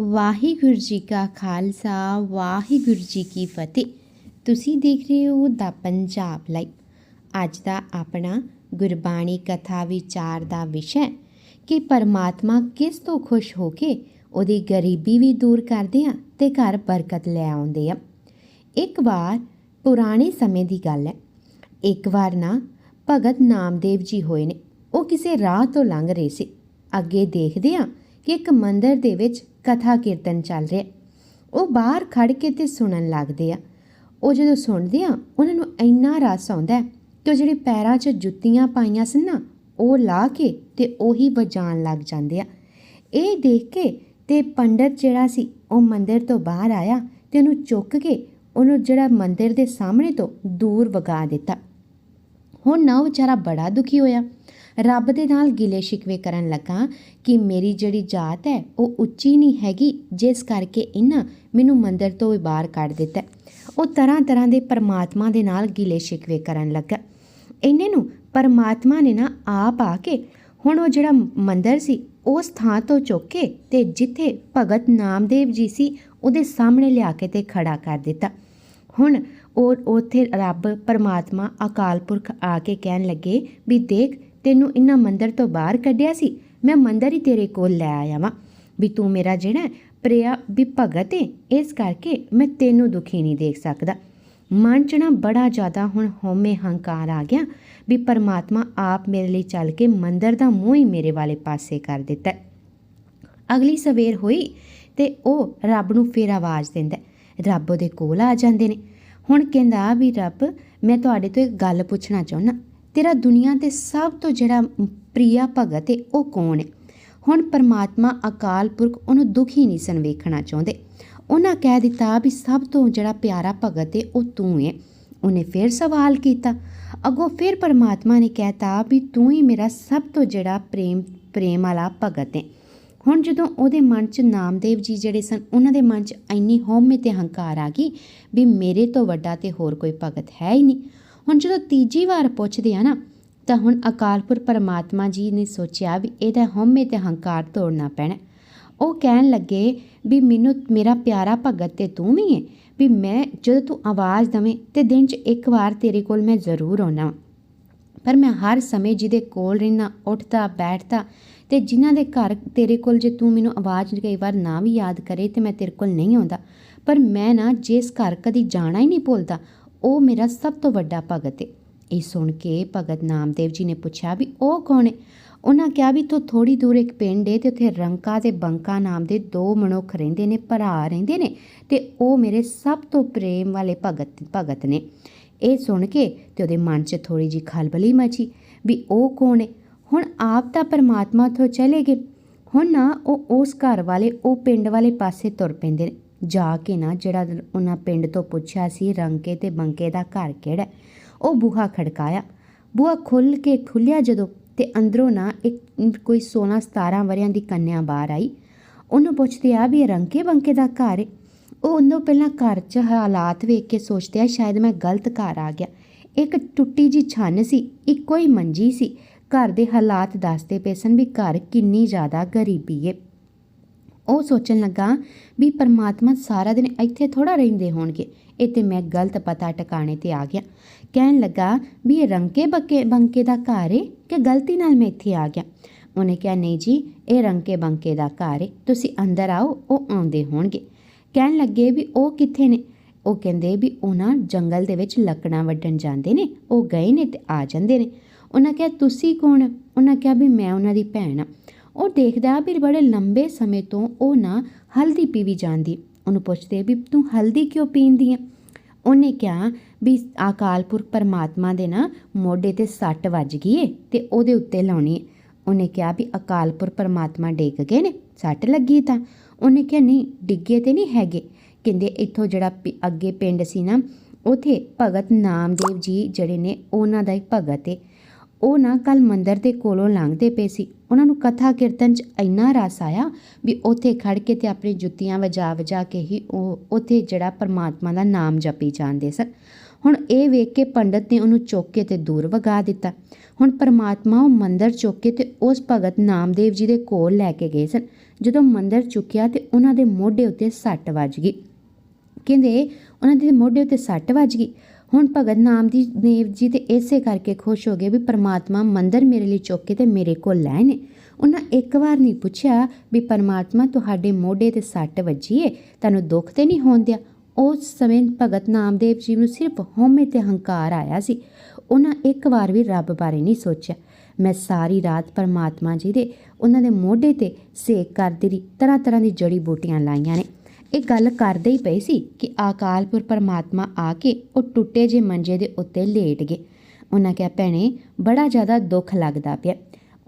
ਵਾਹਿਗੁਰੂ ਜੀ ਕਾ ਖਾਲਸਾ, ਵਾਹਿਗੁਰੂ ਜੀ ਕੀ ਫਤਿਹ। ਤੁਸੀਂ ਦੇਖ ਰਹੇ ਹੋ ਦਾ ਪੰਜਾਬ ਲਾਈਵ। ਅੱਜ ਦਾ ਆਪਣਾ ਗੁਰਬਾਣੀ ਕਥਾ ਵਿਚਾਰ ਦਾ ਵਿਸ਼ਾ ਹੈ ਕਿ ਪਰਮਾਤਮਾ ਕਿਸ ਤੋਂ ਖੁਸ਼ ਹੋ ਕੇ ਉਹਦੀ ਗਰੀਬੀ ਵੀ ਦੂਰ ਕਰਦੇ ਆ ਤੇ ਘਰ ਬਰਕਤ ਲੈ ਆਉਂਦੇ ਆ। ਇੱਕ ਵਾਰ ਪੁਰਾਣੇ ਸਮੇਂ ਦੀ ਗੱਲ ਹੈ। ਇੱਕ ਵਾਰ ਨਾ ਭਗਤ ਨਾਮਦੇਵ ਜੀ ਹੋਏ ਨੇ। ਉਹ ਕਿਸੇ ਰਾਹ ਤੋਂ ਲੰਘ ਰਹੇ ਸੀ। ਅੱਗੇ ਦੇਖਦੇ ਆ ਕਿ ਇੱਕ ਮੰਦਿਰ ਦੇ ਵਿੱਚ ਕਥਾ ਕੀਰਤਨ ਚੱਲ ਰਿਹਾ ਉਹ ਬਾਹਰ ਖੜ ਕੇ ਤੇ ਸੁਣਨ ਲੱਗਦੇ ਆ। ਉਹ ਜਦੋਂ ਸੁਣਦੇ ਆ, ਉਹਨਾਂ ਨੂੰ ਇੰਨਾ ਰਸ ਆਉਂਦਾ ਕਿ ਉਹ ਜਿਹੜੇ ਪੈਰਾਂ 'ਚ ਜੁੱਤੀਆਂ ਪਾਈਆਂ ਸਨ ਨਾ, ਉਹ ਲਾ ਕੇ ਤੇ ਉਹੀ ਵਜਾਣ ਲੱਗ ਜਾਂਦੇ ਆ। ਇਹ ਦੇਖ ਕੇ ਤੇ ਪੰਡਤ ਜਿਹੜਾ ਸੀ, ਉਹ ਮੰਦਿਰ ਤੋਂ ਬਾਹਰ ਆਇਆ ਤੇ ਉਹਨੂੰ ਚੁੱਕ ਕੇ ਉਹਨੂੰ ਜਿਹੜਾ ਮੰਦਿਰ ਦੇ ਸਾਹਮਣੇ ਤੋਂ ਦੂਰ ਵਗਾ ਦਿੱਤਾ। ਹੁਣ ਨਾ ਉਹ ਵਿਚਾਰਾ ਬੜਾ ਦੁਖੀ ਹੋਇਆ। ਰੱਬ ਦੇ ਨਾਲ ਗਿਲੇ ਸ਼ਿਕਵੇ ਕਰਨ ਲੱਗਾ ਕਿ ਮੇਰੀ ਜਿਹੜੀ ਜਾਤ ਹੈ, ਉਹ ਉੱਚੀ ਨਹੀਂ ਹੈਗੀ, ਜਿਸ ਕਰਕੇ ਇਹਨਾਂ ਮੈਨੂੰ ਮੰਦਰ ਤੋਂ ਵੀ ਬਾਹਰ ਕੱਢ ਦਿੱਤਾ। ਉਹ ਤਰ੍ਹਾਂ ਤਰ੍ਹਾਂ ਦੇ ਪਰਮਾਤਮਾ ਦੇ ਨਾਲ ਗਿਲੇ ਸ਼ਿਕਵੇ ਕਰਨ ਲੱਗਾ। ਇਹਨੇ ਨੂੰ ਪਰਮਾਤਮਾ ਨੇ ਨਾ ਆਪ ਆ ਕੇ ਹੁਣ ਉਹ ਜਿਹੜਾ ਮੰਦਰ ਸੀ, ਉਸ ਥਾਂ ਤੋਂ ਚੁੱਕ ਕੇ ਤੇ ਜਿੱਥੇ ਭਗਤ ਨਾਮਦੇਵ ਜੀ ਸੀ, ਉਹਦੇ ਸਾਹਮਣੇ ਲਿਆ ਕੇ ਤੇ ਖੜਾ ਕਰ ਦਿੱਤਾ। ਹੁਣ ਉਹ ਉੱਥੇ ਰੱਬ, ਪਰਮਾਤਮਾ, ਅਕਾਲ ਪੁਰਖ ਆ ਕੇ ਕਹਿਣ ਲੱਗੇ ਵੀ ਦੇਖ ਤੈਨੂੰ ਇਹਨਾਂ ਮੰਦਰ ਤੋਂ ਬਾਹਰ ਕੱਢਿਆ ਸੀ, ਮੈਂ ਮੰਦਰ ਹੀ ਤੇਰੇ ਕੋਲ ਲੈ ਆਇਆ ਵਾਂ। ਵੀ ਤੂੰ ਮੇਰਾ ਜਿਹੜਾ ਪ੍ਰਿਆ, ਵੀ ਭਗਤ ਏ, ਇਸ ਕਰਕੇ ਮੈਂ ਤੈਨੂੰ ਦੁਖੀ ਨਹੀਂ ਦੇਖ ਸਕਦਾ। ਮਨ 'ਚ ਨਾ ਬੜਾ ਜ਼ਿਆਦਾ ਹੁਣ ਹਉਮੈ ਹੰਕਾਰ ਆ ਗਿਆ ਵੀ ਪਰਮਾਤਮਾ ਆਪ ਮੇਰੇ ਲਈ ਚੱਲ ਕੇ ਮੰਦਰ ਦਾ ਮੂੰਹ ਹੀ ਮੇਰੇ ਵਾਲੇ ਪਾਸੇ ਕਰ ਦਿੱਤਾ ਅਗਲੀ ਸਵੇਰ ਹੋਈ ਤੇ ਉਹ ਰੱਬ ਨੂੰ ਫੇਰ ਆਵਾਜ਼ ਦਿੰਦਾ ਰੱਬ ਉਹਦੇ ਕੋਲ ਆ ਜਾਂਦੇ ਨੇ। ਹੁਣ ਕਹਿੰਦਾ ਵੀ, ਰੱਬ, ਮੈਂ ਤੁਹਾਡੇ ਤੋਂ ਇੱਕ ਗੱਲ ਪੁੱਛਣਾ ਚਾਹੁੰਦਾ। ਤੇਰਾ ਦੁਨੀਆ ਤੇ ਸਭ ਤੋਂ ਜਿਹੜਾ ਪ੍ਰਿਆ ਭਗਤ ਹੈ, ਉਹ ਕੌਣ ਹੈ? ਹੁਣ ਪਰਮਾਤਮਾ ਅਕਾਲ ਪੁਰਖ ਉਹਨੂੰ ਦੁਖੀ ਨਹੀਂ ਸਨ ਵੇਖਣਾ ਚਾਹੁੰਦੇ। ਉਹਨਾਂ ਕਹਿ ਦਿੱਤਾ ਵੀ ਸਭ ਤੋਂ ਜਿਹੜਾ ਪਿਆਰਾ ਭਗਤ ਹੈ, ਉਹ ਤੂੰ ਹੈ। ਉਹਨੇ ਫਿਰ ਸਵਾਲ ਕੀਤਾ। ਅੱਗੋਂ ਫਿਰ ਪਰਮਾਤਮਾ ਨੇ ਕਹਿਤਾ ਵੀ ਤੂੰ ਹੀ ਮੇਰਾ ਸਭ ਤੋਂ ਜਿਹੜਾ ਪ੍ਰੇਮ ਪ੍ਰੇਮ ਵਾਲਾ ਭਗਤ ਹੈ। ਹੁਣ ਜਦੋਂ ਉਹਦੇ ਮਨ 'ਚ ਨਾਮਦੇਵ ਜੀ ਜਿਹੜੇ ਸਨ, ਉਹਨਾਂ ਦੇ ਮਨ 'ਚ ਇੰਨੀ ਹਉਮੈ ਤੇ ਹੰਕਾਰ ਆ ਗਈ ਵੀ ਮੇਰੇ ਤੋਂ ਵੱਡਾ ਤੇ ਹੋਰ ਕੋਈ ਭਗਤ ਹੈ ਹੀ ਨਹੀਂ। ਹੁਣ ਜਦੋਂ ਤੀਜੀ ਵਾਰ ਪੁੱਛਦੇ ਆ ਨਾ, ਤਾਂ ਹੁਣ ਅਕਾਲਪੁਰ ਪਰਮਾਤਮਾ ਜੀ ਨੇ ਸੋਚਿਆ ਵੀ ਇਹਦਾ ਹਉਮੈ ਤੇ ਹੰਕਾਰ ਤੋੜਨਾ ਪੈਣਾ। ਉਹ ਕਹਿਣ ਲੱਗੇ ਵੀ ਮੈਨੂੰ, ਮੇਰਾ ਪਿਆਰਾ ਭਗਤ ਤੇ ਤੂੰ ਵੀ ਹੈ ਵੀ ਮੈਂ ਜਦੋਂ ਤੂੰ ਆਵਾਜ਼ ਦਵੇਂ ਤੇ ਦਿਨ 'ਚ ਇੱਕ ਵਾਰ ਤੇਰੇ ਕੋਲ ਮੈਂ ਜ਼ਰੂਰ ਆਉਣਾ ਪਰ ਮੈਂ ਹਰ ਸਮੇਂ ਜਿਹਦੇ ਕੋਲ ਰਹਿਣਾ ਉੱਠਦਾ, ਬੈਠਦਾ ਤੇ ਜਿਨ੍ਹਾਂ ਦੇ ਘਰ ਤੇਰੇ ਕੋਲ ਜੇ ਤੂੰ ਮੈਨੂੰ ਆਵਾਜ਼ ਕਈ ਵਾਰ ਨਾ ਵੀ ਯਾਦ ਕਰੇ ਤੇ ਮੈਂ ਤੇਰੇ ਕੋਲ ਨਹੀਂ ਆਉਂਦਾ। ਪਰ ਮੈਂ ਨਾ, ਜਿਸ ਘਰ ਕਦੀ ਜਾਣਾ ਹੀ ਨਹੀਂ ਭੁੱਲਦਾ ਉਹ ਮੇਰਾ ਸਭ ਤੋਂ ਵੱਡਾ ਭਗਤ ਹੈ ਇਹ ਸੁਣ ਕੇ ਭਗਤ ਨਾਮਦੇਵ ਜੀ ਨੇ ਪੁੱਛਿਆ ਵੀ ਉਹ ਕੌਣ ਹੈ ਉਹਨਾਂ ਕਿਹਾ ਵੀ ਤੋਂ ਥੋੜੀ ਦੂਰ ਇੱਕ ਪਿੰਡ ਹੈ ਤੇ ਉੱਥੇ ਰੰਕਾ ਤੇ ਬੰਕਾ ਨਾਮ ਦੇ ਦੋ ਮਨੁੱਖ ਰਹਿੰਦੇ ਨੇ, ਭਰਾ ਰਹਿੰਦੇ ਨੇ ਤੇ ਉਹ ਮੇਰੇ ਸਭ ਤੋਂ ਪ੍ਰੇਮ ਵਾਲੇ ਭਗਤ ਭਗਤ ਨੇ। ਇਹ ਸੁਣ ਕੇ ਤੇ ਉਹਦੇ ਮਨ 'ਚ ਥੋੜੀ ਜੀ ਖਲਬਲੀ ਮਚੀ ਵੀ ਉਹ ਕੌਣ ਹੈ ਹੁਣ ਆਪ ਤਾਂ ਪਰਮਾਤਮਾ ਤੋਂ ਚਲੇ ਗਏ। ਹੁਣ ਨਾ ਉਹ ਉਸ ਘਰ ਵਾਲੇ, ਉਹ ਪਿੰਡ ਵਾਲੇ ਪਾਸੇ ਤੁਰ ਪੈਂਦੇ ਨੇ। ਜਾ ਕੇ ਨਾ ਜਿਹੜਾ ਉਹਨਾਂ ਪਿੰਡ ਤੋਂ ਪੁੱਛਿਆ ਸੀ, ਰੰਕੇ ਤੇ ਬੰਕੇ ਦਾ ਘਰ ਕਿਹੜਾ ਉਹ ਬੂਹਾ ਖੜਕਾਇਆ। ਬੂਹਾ ਖੁੱਲ ਕੇ ਖੁੱਲਿਆ ਜਦੋਂ ਤੇ ਅੰਦਰੋਂ ਨਾ ਇੱਕ ਕੋਈ 16 17 ਵਰਿਆਂ ਦੀ ਕੰਨਿਆ ਬਾਹਰ ਆਈ। ਉਹਨੂੰ ਪੁੱਛਦੇ ਆ ਵੀ ਰੰਕੇ ਬੰਕੇ ਦਾ ਘਰ ਹੈ ਉਹ ਉਹਨੂੰ ਪਹਿਲਾਂ ਘਰ 'ਚ ਹਾਲਾਤ ਵੇਖ ਕੇ ਸੋਚਦੇ ਆ, ਸ਼ਾਇਦ ਮੈਂ ਗਲਤ ਘਰ ਆ ਗਿਆ। ਇੱਕ ਟੁੱਟੀ ਜੀ ਛੰਨ ਸੀ, ਇੱਕੋ ਹੀ ਮੰਜੀ ਸੀ। ਘਰ ਦੇ ਹਾਲਾਤ ਦੱਸਦੇ ਪਏ ਸਨ ਵੀ ਘਰ ਕਿੰਨੀ ਜ਼ਿਆਦਾ ਗਰੀਬੀ ਏ। ਉਹ ਸੋਚਣ ਲੱਗਾ ਵੀ ਪਰਮਾਤਮਾ ਸਾਰਾ ਦਿਨ ਇੱਥੇ ਥੋੜਾ ਰਹਿੰਦੇ ਹੋਣਗੇ। ਇਹ ਤੇ ਮੈਂ ਗਲਤ ਪਤਾ ਟਿਕਾਣੇ ਤੇ ਆ ਗਿਆ। ਕਹਿਣ ਲੱਗਾ ਵੀ ਇਹ ਰੰਕੇ ਬੱਕੇ, ਬੰਕੇ ਦਾ ਘਰ ਏ ਕਿ ਗਲਤੀ ਨਾਲ ਮੈਂ ਇੱਥੇ ਆ ਗਿਆ? ਉਹਨੇ ਕਿਹਾ, ਨਹੀਂ ਜੀ, ਇਹ ਰੰਕੇ ਬੰਕੇ ਦਾ ਘਰ ਏ। ਤੁਸੀਂ ਅੰਦਰ ਆਓ, ਉਹ ਆਉਂਦੇ ਹੋਣਗੇ। ਕਹਿਣ ਲੱਗੇ ਵੀ ਉਹ ਕਿੱਥੇ ਨੇ? ਉਹ ਕਹਿੰਦੇ ਵੀ ਉਹਨਾਂ ਜੰਗਲ ਦੇ ਵਿੱਚ ਲੱਕੜਾਂ ਵੱਢਣ ਜਾਂਦੇ ਨੇ, ਉਹ ਗਏ ਨੇ ਤੇ ਆ ਜਾਂਦੇ ਨੇ। ਉਹਨਾਂ ਕਿਹਾ, ਤੁਸੀਂ ਕੌਣ? ਉਹਨਾਂ ਕਿਹਾ ਵੀ ਮੈਂ ਉਹਨਾਂ ਦੀ ਭੈਣ ਆ। ਉਹ ਦੇਖਦਾ ਵੀ ਬੜੇ ਲੰਬੇ ਸਮੇਂ ਤੋਂ ਉਹ ਨਾ ਹਲਦੀ ਪੀਵੀ ਜਾਂਦੀ। ਉਹਨੂੰ ਪੁੱਛਦੇ ਵੀ ਤੂੰ ਹਲਦੀ ਕਿਉਂ ਪੀਂਦੀ ਹੈ ਉਹਨੇ ਕਿਹਾ ਵੀ ਅਕਾਲਪੁਰ ਪਰਮਾਤਮਾ ਦੇ ਨਾ ਮੋਢੇ ਤੇ ਸੱਟ ਵੱਜ ਗਈ ਏ ਤੇ ਉਹਦੇ ਉੱਤੇ ਲਾਉਣੀ ਏ। ਉਹਨੇ ਕਿਹਾ ਵੀ ਅਕਾਲਪੁਰ ਪਰਮਾਤਮਾ ਡਿੱਗ ਗਏ ਨੇ, ਸੱਟ ਲੱਗੀ ਤਾਂ। ਉਹਨੇ ਕਿਹਾ, ਨਹੀਂ, ਡਿੱਗੇ ਤੇ ਨਹੀਂ ਹੈਗੇ। ਕਹਿੰਦੇ, ਇੱਥੋਂ ਜਿਹੜਾ ਅੱਗੇ ਪਿੰਡ ਸੀ ਨਾ, ਉਥੇ ਭਗਤ ਨਾਮਦੇਵ ਜੀ ਜਿਹੜੇ ਨੇ, ਉਹਨਾਂ ਦਾ ਇੱਕ ਭਗਤ ਏ। ਉਹ ਨਾ ਕੱਲ ਮੰਦਰ ਦੇ ਕੋਲੋਂ ਲੰਘਦੇ ਪਏ ਸੀ। ਉਹਨਾਂ ਨੂੰ ਕਥਾ ਕੀਰਤਨ 'ਚ ਇੰਨਾ ਰਸ ਆਇਆ ਵੀ ਉੱਥੇ ਖੜ ਕੇ ਤੇ ਆਪਣੀ ਜੁੱਤੀਆਂ ਵਜਾ ਵਜਾ ਕੇ ਹੀ ਉਹ ਉੱਥੇ ਜਿਹੜਾ ਪਰਮਾਤਮਾ ਦਾ ਨਾਮ ਜਪੀ ਜਾਂਦੇ ਸਨ। ਹੁਣ ਇਹ ਵੇਖ ਕੇ ਪੰਡਤ ਨੇ ਉਹਨੂੰ ਚੁੱਕ ਕੇ ਤੇ ਦੂਰ ਵਗਾ ਦਿੱਤਾ। ਹੁਣ ਪਰਮਾਤਮਾ ਉਹ ਮੰਦਰ ਚੁੱਕ ਕੇ ਤੇ ਉਸ ਭਗਤ ਨਾਮਦੇਵ ਜੀ ਦੇ ਕੋਲ ਲੈ ਕੇ ਗਏ ਸਨ। ਜਦੋਂ ਮੰਦਰ ਚੁੱਕਿਆ ਤੇ ਉਹਨਾਂ ਦੇ ਮੋਢੇ ਉੱਤੇ ਸੱਟ ਵੱਜ ਗਈ। ਕਹਿੰਦੇ ਉਹਨਾਂ ਦੇ ਮੋਢੇ ਉੱਤੇ ਸੱਟ ਵੱਜ ਗਈ। ਹੁਣ ਭਗਤ ਨਾਮ ਦੀ ਦੇਵ ਜੀ ਤੇ ਇਸੇ ਕਰਕੇ ਖੁਸ਼ ਹੋ ਗਏ ਵੀ ਪਰਮਾਤਮਾ ਮੰਦਰ ਮੇਰੇ ਲਈ ਚੁੱਕ ਕੇ ਤੇ ਮੇਰੇ ਕੋਲ ਲੈ ਨੇ। ਉਹਨਾਂ ਇੱਕ ਵਾਰ ਨਹੀਂ ਪੁੱਛਿਆ ਵੀ ਪਰਮਾਤਮਾ ਤੁਹਾਡੇ ਮੋਢੇ ਤੇ ਸੱਟ ਵੱਜੀ ਏ, ਤੁਹਾਨੂੰ ਦੁੱਖ ਤੇ ਨਹੀਂ ਹੋਣ ਦਿਆ? ਉਸ ਸਮੇਂ ਭਗਤ ਨਾਮਦੇਵ ਜੀ ਨੂੰ ਸਿਰਫ ਹਉਮੈ ਤੇ ਹੰਕਾਰ ਆਇਆ ਸੀ। ਉਹਨਾਂ ਇੱਕ ਵਾਰ ਵੀ ਰੱਬ ਬਾਰੇ ਨਹੀਂ ਸੋਚਿਆ। ਮੈਂ ਸਾਰੀ ਰਾਤ ਪਰਮਾਤਮਾ ਜੀ ਦੇ ਉਹਨਾਂ ਦੇ ਮੋਢੇ ਤੇ ਸੇਕ ਕਰਦੀ ਰਹੀ ਤਰ੍ਹਾਂ ਤਰ੍ਹਾਂ ਦੀ ਜੜੀ ਬੂਟੀਆਂ ਲਾਈਆਂ ਨੇ। ਇਹ ਗੱਲ ਕਰਦੇ ਹੀ ਪਏ ਸੀ ਕਿ ਆਕਾਲਪੁਰ ਪਰਮਾਤਮਾ ਆ ਕੇ ਉਹ ਟੁੱਟੇ ਜੇ ਮੰਜੇ ਦੇ ਉੱਤੇ ਲੇਟ ਗਏ। ਉਹਨਾਂ ਕਿਹਾ, ਭੈਣੇ, ਬੜਾ ਜ਼ਿਆਦਾ ਦੁੱਖ ਲੱਗਦਾ ਪਿਆ।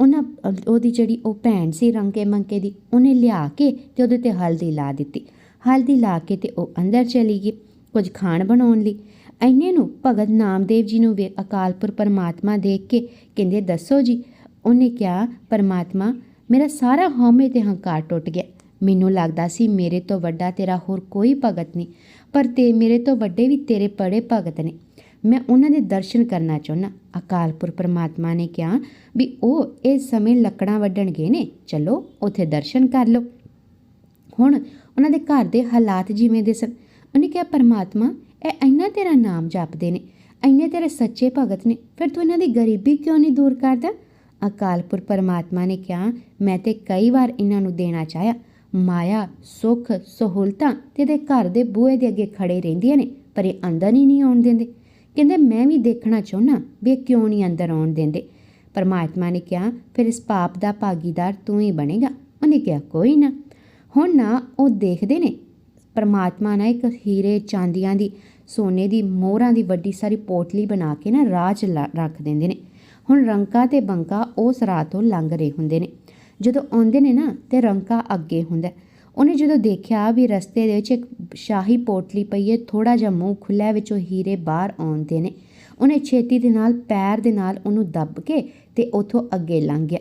ਉਹਨਾਂ, ਉਹਦੀ ਜਿਹੜੀ ਉਹ ਭੈਣ ਸੀ ਰੰਕੇ ਮੰਕੇ ਦੀ, ਉਹਨੇ ਲਿਆ ਕੇ ਤੇ ਉਹਦੇ ਤੇ ਹਲਦੀ ਲਾ ਦਿੱਤੀ। ਹਲਦੀ ਲਾ ਕੇ ਤੇ ਉਹ ਅੰਦਰ ਚਲੀ ਗਈ, ਕੁਝ ਖਾਣ ਬਣਾਉਣ ਲਈ। ਐਨੇ ਨੂੰ ਭਗਤ ਨਾਮਦੇਵ ਜੀ ਨੂੰ ਵੇ ਅਕਾਲਪੁਰ ਪਰਮਾਤਮਾ ਦੇਖ ਕੇ ਕਹਿੰਦੇ, ਦੱਸੋ ਜੀ। ਉਹਨੇ ਕਿਹਾ, ਪਰਮਾਤਮਾ, ਮੇਰਾ ਸਾਰਾ ਹਉਮੈ ਤੇ ਹੰਕਾਰ ਟੁੱਟ ਗਿਆ। ਮੈਨੂੰ ਲੱਗਦਾ ਸੀ ਮੇਰੇ ਤੋਂ ਵੱਡਾ ਤੇਰਾ ਹੋਰ ਕੋਈ ਭਗਤ ਨਹੀਂ, ਪਰ ਤੇ ਮੇਰੇ ਤੋਂ ਵੱਡੇ ਵੀ ਤੇਰੇ ਬੜੇ ਭਗਤ ਨੇ। ਮੈਂ ਉਹਨਾਂ ਦੇ ਦਰਸ਼ਨ ਕਰਨਾ ਚਾਹੁੰਦਾ। ਅਕਾਲਪੁਰ ਪਰਮਾਤਮਾ ਨੇ ਕਿਹਾ ਵੀ ਉਹ ਇਸ ਸਮੇਂ ਲੱਕੜਾਂ ਵੱਢਣ ਗਏ ਨੇ। ਚਲੋ, ਉੱਥੇ ਦਰਸ਼ਨ ਕਰ ਲਓ। ਹੁਣ ਉਹਨਾਂ ਦੇ ਘਰ ਦੇ ਹਾਲਾਤ ਜਿਵੇਂ ਦੇ ਸਨ। ਉਹਨੇ ਕਿਹਾ, ਪਰਮਾਤਮਾ, ਇਹ ਇੰਨਾ ਤੇਰਾ ਨਾਮ ਜਪਦੇ ਨੇ, ਇੰਨੇ ਤੇਰੇ ਸੱਚੇ ਭਗਤ ਨੇ, ਫਿਰ ਤੂੰ ਇਹਨਾਂ ਦੀ ਗਰੀਬੀ ਕਿਉਂ ਨਹੀਂ ਦੂਰ ਕਰਦਾ? ਅਕਾਲਪੁਰ ਪਰਮਾਤਮਾ ਨੇ ਕਿਹਾ, ਮੈਂ ਤੇ ਕਈ ਵਾਰ ਇਹਨਾਂ ਨੂੰ ਦੇਣਾ ਚਾਹਿਆ। ਮਾਇਆ, ਸੁੱਖ, ਸਹੂਲਤਾਂ ਤੇ ਇਹਦੇ ਘਰ ਦੇ ਬੂਹੇ ਦੇ ਅੱਗੇ ਖੜੇ ਰਹਿੰਦੀਆਂ ਨੇ, ਪਰ ਇਹ ਅੰਦਰ ਹੀ ਨਹੀਂ ਆਉਣ ਦਿੰਦੇ। ਕਹਿੰਦੇ, ਮੈਂ ਵੀ ਦੇਖਣਾ ਚਾਹੁੰਨਾ ਵੀ ਇਹ ਕਿਉਂ ਨਹੀਂ ਅੰਦਰ ਆਉਣ ਦਿੰਦੇ? ਪਰਮਾਤਮਾ ਨੇ ਕਿਹਾ, ਫਿਰ ਇਸ ਪਾਪ ਦਾ ਭਾਗੀਦਾਰ ਤੂੰ ਹੀ ਬਣੇਗਾ। ਉਹਨੇ ਕਿਹਾ, ਕੋਈ ਨਾ। ਹੁਣ ਨਾ, ਉਹ ਦੇਖਦੇ ਨੇ। ਪਰਮਾਤਮਾ ਨਾ ਇੱਕ ਹੀਰੇ ਚਾਂਦੀਆਂ ਦੀ, ਸੋਨੇ ਦੀ, ਮੋਹਰਾਂ ਦੀ ਵੱਡੀ ਸਾਰੀ ਪੋਟਲੀ ਬਣਾ ਕੇ ਨਾ ਰਾਜ ਲਾ- ਰੱਖ ਦਿੰਦੇ ਨੇ। ਹੁਣ ਰੰਕਾ ਤੇ ਬੰਕਾ ਉਸ ਰਾਹ ਤੋਂ ਲੰਘ ਰਹੇ ਹੁੰਦੇ ਨੇ। ਜਦੋਂ ਆਉਂਦੇ ਨੇ ਨਾ ਤੇ ਰੰਕਾ ਅੱਗੇ ਹੁੰਦਾ ਉਹਨੇ ਜਦੋਂ ਦੇਖਿਆ ਵੀ ਰਸਤੇ ਦੇ ਵਿੱਚ ਇੱਕ ਸ਼ਾਹੀ ਪੋਟਲੀ ਪਈ ਹੈ ਥੋੜਾ ਜਿਹਾ ਮੂੰਹ ਖੁੱਲਿਆ ਵਿੱਚੋਂ ਹੀਰੇ ਬਾਹਰ ਆਉਂਦੇ ਨੇ। ਉਹਨੇ ਛੇਤੀ ਦੇ ਨਾਲ, ਪੈਰ ਦੇ ਨਾਲ ਉਹਨੂੰ ਦੱਬ ਕੇ ਤੇ ਉਥੋਂ ਅੱਗੇ ਲੰਘ ਗਿਆ।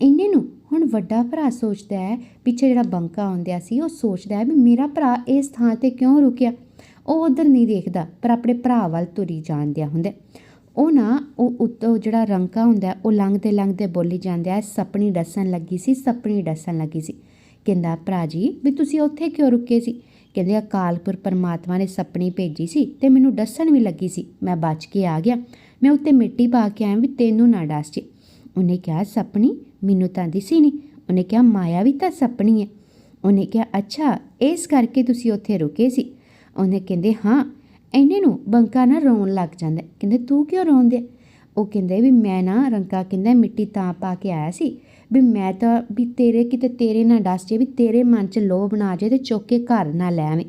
ਇੰਨੇ ਨੂੰ ਹੁਣ ਵੱਡਾ ਭਰਾ ਸੋਚਦਾ ਹੈ, ਪਿੱਛੇ ਜਿਹੜਾ ਬੰਕਾ ਆਉਂਦਿਆ ਸੀ, ਉਹ ਸੋਚਦਾ ਹੈ ਵੀ ਮੇਰਾ ਭਰਾ ਇਸ ਥਾਂ ਤੇ ਕਿਉਂ ਰੁਕਿਆ? ਉਹ ਉਧਰ ਨਹੀਂ ਦੇਖਦਾ, ਪਰ ਆਪਣੇ ਭਰਾ ਵੱਲ ਤੁਰੀ ਜਾਂਦਿਆ ਹੁੰਦਾ ਉਹ ਨਾ, ਉਹ ਉੱਤੋਂ ਜਿਹੜਾ ਰੰਕਾ ਹੁੰਦਾ, ਉਹ ਲੰਘਦੇ ਲੰਘਦੇ ਬੋਲੀ ਜਾਂਦਾ ਸਪਣੀ ਡਸਣ ਲੱਗੀ ਸੀ, ਸਪਣੀ ਡਸਣ ਲੱਗੀ ਸੀ। ਕਹਿੰਦਾ, ਭਰਾ ਜੀ, ਵੀ ਤੁਸੀਂ ਉੱਥੇ ਕਿਉਂ ਰੁਕੇ ਸੀ? ਕਹਿੰਦੇ ਅਕਾਲਪੁਰ ਪਰਮਾਤਮਾ ਨੇ ਸਪਣੀ ਭੇਜੀ ਸੀ ਤੇ ਮੈਨੂੰ ਡਸਣ ਵੀ ਲੱਗੀ ਸੀ। ਮੈਂ ਬਚ ਕੇ ਆ ਗਿਆ। ਮੈਂ ਉੱਤੇ ਮਿੱਟੀ ਪਾ ਕੇ ਆਇਆ ਵੀ ਤੈਨੂੰ ਨਾ ਡਸ ਜੇ। ਉਹਨੇ ਕਿਹਾ, ਸਪਣੀ, ਮੈਨੂੰ ਤਾਂ ਦਿਸੀ ਨਹੀਂ। ਉਹਨੇ ਕਿਹਾ, ਮਾਇਆ ਵੀ ਤਾਂ ਸਪਣੀ ਹੈ। ਉਹਨੇ ਕਿਹਾ, ਅੱਛਾ, ਇਸ ਕਰਕੇ ਤੁਸੀਂ ਉੱਥੇ ਰੁਕੇ ਸੀ? ਉਹਨੇ ਕਹਿੰਦੇ, ਹਾਂ ਐਨੇ ਨੂੰ ਬੰਕਾ ਨਾ ਰੋਣ ਲੱਗ ਜਾਂਦਾ। ਕਹਿੰਦੇ, ਤੂੰ ਕਿਉਂ ਰੋਂਦੇ? ਉਹ ਕਹਿੰਦੇ ਵੀ, ਮੈਂ ਨਾ ਰੰਕਾ ਕਹਿੰਦਾ, ਮਿੱਟੀ ਤਾਂ ਪਾ ਕੇ ਆਇਆ ਸੀ ਵੀ ਮੈਂ ਤਾਂ ਵੀ ਤੇਰੇ ਕਿਤੇ ਤੇਰੇ ਨਾਲ ਡਸ ਜੇ, ਵੀ ਤੇਰੇ ਮਨ 'ਚ ਲੋਭ ਨਾ ਆ ਜੇ ਤੇ ਚੁੱਕ ਕੇ ਘਰ ਨਾ ਲੈ ਆਵੇਂ।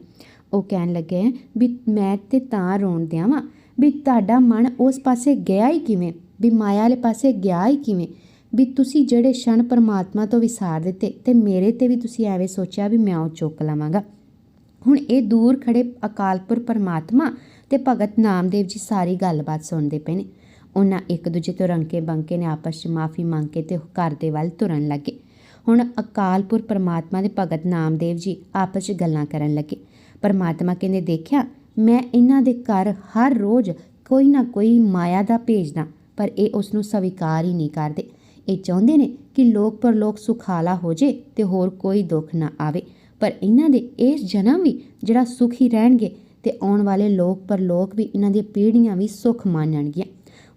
ਉਹ ਕਹਿਣ ਲੱਗੇ, ਵੀ ਮੈਂ ਤੇ ਤਾਂ ਰੋਣ ਦਿਆਂ ਵਾਂ ਵੀ ਤੁਹਾਡਾ ਮਨ ਉਸ ਪਾਸੇ ਗਿਆ ਹੀ ਕਿਵੇਂ? ਵੀ ਮਾਇਆ ਵਾਲੇ ਪਾਸੇ ਗਿਆ ਹੀ ਕਿਵੇਂ? ਵੀ ਤੁਸੀਂ ਜਿਹੜੇ ਛਣ ਪਰਮਾਤਮਾ ਤੋਂ ਵਿਸਾਰ ਦਿੱਤੇ ਤੇ ਮੇਰੇ ਤੇ ਵੀ ਤੁਸੀਂ ਐਵੇਂ ਸੋਚਿਆ ਵੀ ਮੈਂ ਉਹ ਚੁੱਕ ਲਵਾਂਗਾ? ਹੁਣ ਇਹ ਦੂਰ ਖੜੇ ਅਕਾਲਪੁਰ ਪਰਮਾਤਮਾ ਤੇ ਭਗਤ ਨਾਮਦੇਵ ਜੀ ਸਾਰੀ ਗੱਲਬਾਤ ਸੁਣਦੇ ਪਏ ਨੇ। ਉਹਨਾਂ ਇੱਕ ਦੂਜੇ ਤੋਂ ਰੰਕੇ ਬੰਕੇ ਨੇ ਆਪਸ 'ਚ ਮਾਫੀ ਮੰਗ ਕੇ ਤੇ ਘਰ ਦੇ ਵੱਲ ਤੁਰਨ ਲੱਗੇ। ਹੁਣ ਅਕਾਲਪੁਰ ਪਰਮਾਤਮਾ ਦੇ ਭਗਤ ਨਾਮਦੇਵ ਜੀ ਆਪਸ 'ਚ ਗੱਲਾਂ ਕਰਨ ਲੱਗੇ। ਪਰਮਾਤਮਾ ਕਹਿੰਦੇ, ਦੇਖਿਆ, ਮੈਂ ਇਹਨਾਂ ਦੇ ਘਰ ਹਰ ਰੋਜ਼ ਕੋਈ ਨਾ ਕੋਈ ਮਾਇਆ ਦਾ ਭੇਜਦਾ, ਪਰ ਇਹ ਉਸ ਨੂੰ ਸਵੀਕਾਰ ਹੀ ਨਹੀਂ ਕਰਦੇ। ਇਹ ਚਾਹੁੰਦੇ ਨੇ ਕਿ ਲੋਕ ਪਰ ਲੋਕ ਸੁਖਾਲਾ ਹੋ ਜੇ ਤੇ ਹੋਰ ਕੋਈ ਦੁੱਖ ਨਾ ਆਵੇ। ਪਰ ਇਹਨਾਂ ਦੇ ਇਸ ਜਨਮ ਵੀ ਜਿਹੜਾ ਸੁਖੀ ਰਹਿਣਗੇ ਤੇ ਆਉਣ ਵਾਲੇ ਲੋਕ ਪਰਲੋਕ ਵੀ ਇਹਨਾਂ ਦੀਆਂ ਪੀੜ੍ਹੀਆਂ ਵੀ ਸੁਖ ਮਾਣਨਗੀਆਂ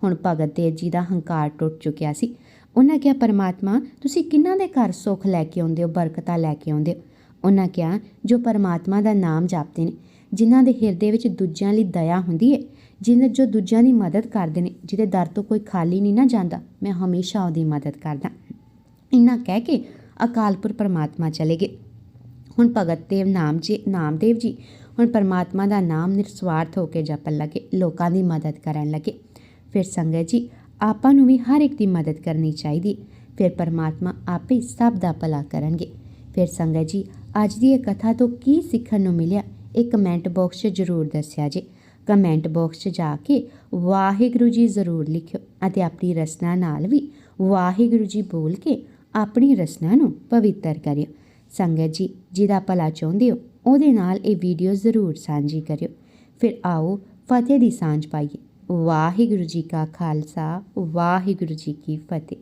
ਹੁਣ ਭਗਤ ਦੇਵ ਜੀ ਦਾ ਹੰਕਾਰ ਟੁੱਟ ਚੁੱਕਿਆ ਸੀ। ਉਹਨਾਂ ਕਿਹਾ, ਪਰਮਾਤਮਾ, ਤੁਸੀਂ ਕਿਹਨਾਂ ਦੇ ਘਰ ਸੁਖ ਲੈ ਕੇ ਆਉਂਦੇ ਹੋ, ਬਰਕਤਾਂ ਲੈ ਕੇ ਆਉਂਦੇ ਹੋ? ਉਹਨਾਂ ਕਿਹਾ, ਜੋ ਪਰਮਾਤਮਾ ਦਾ ਨਾਮ ਜਪਦੇ ਨੇ, ਜਿਨ੍ਹਾਂ ਦੇ ਹਿਰਦੇ ਵਿੱਚ ਦੂਜਿਆਂ ਲਈ ਦਇਆ ਹੁੰਦੀ ਹੈ ਜਿਨ੍ਹਾਂ ਜੋ ਦੂਜਿਆਂ ਦੀ ਮਦਦ ਕਰਦੇ ਨੇ, ਜਿਹਦੇ ਦਰ ਤੋਂ ਕੋਈ ਖਾਲੀ ਨਹੀਂ ਨਾ ਜਾਂਦਾ, ਮੈਂ ਹਮੇਸ਼ਾ ਉਹਦੀ ਮਦਦ ਕਰਦਾ। ਇੰਨਾ ਕਹਿ ਕੇ ਅਕਾਲਪੁਰ ਪਰਮਾਤਮਾ ਚਲੇ ਗਏ। ਹੁਣ ਭਗਤ ਦੇਵ ਨਾਮ ਜੀ ਨਾਮਦੇਵ ਜੀ, ਹੁਣ ਪਰਮਾਤਮਾ ਦਾ ਨਾਮ ਨਿਰਸਵਾਰਥ ਹੋ ਕੇ ਜਪਣ ਲੱਗੇ, ਲੋਕਾਂ ਦੀ ਮਦਦ ਕਰਨ ਲੱਗੇ। ਫਿਰ ਸੰਗਤ ਜੀ, ਆਪਾਂ ਨੂੰ ਵੀ ਹਰ ਇੱਕ ਦੀ ਮਦਦ ਕਰਨੀ ਚਾਹੀਦੀ। ਫਿਰ ਪਰਮਾਤਮਾ ਆਪੇ ਸਭ ਦਾ ਭਲਾ ਕਰਨਗੇ। ਫਿਰ ਸੰਗਤ ਜੀ, ਅੱਜ ਦੀ ਇਹ ਕਥਾ ਤੋਂ ਕੀ ਸਿੱਖਣ ਨੂੰ ਮਿਲਿਆ, ਇਹ ਕਮੈਂਟ ਬਾਕਸ 'ਚ ਜ਼ਰੂਰ ਦੱਸਿਆ ਜੇ। ਕਮੈਂਟ ਬਾਕਸ 'ਚ ਜਾ ਕੇ ਵਾਹਿਗੁਰੂ ਜੀ ਜ਼ਰੂਰ ਲਿਖਿਓ ਅਤੇ ਆਪਣੀ ਰਸਨਾ ਨਾਲ ਵੀ ਵਾਹਿਗੁਰੂ ਜੀ ਬੋਲ ਕੇ ਆਪਣੀ ਰਸਨਾ ਨੂੰ ਪਵਿੱਤਰ ਕਰਿਓ। ਸੰਗਤ ਜੀ, ਜਿਹਦਾ ਭਲਾ ਚਾਹੁੰਦੇ ਹੋ, ਉਹਦੇ ਨਾਲ ਇਹ ਵੀਡੀਓ ਜ਼ਰੂਰ ਸਾਂਝੀ ਕਰਿਓ। ਫਿਰ ਆਓ ਫਤਿਹ ਦੀ ਸਾਂਝ ਪਾਈਏ। ਵਾਹਿਗੁਰੂ ਜੀ ਕਾ ਖਾਲਸਾ, ਵਾਹਿਗੁਰੂ ਜੀ ਕੀ ਫਤਿਹ।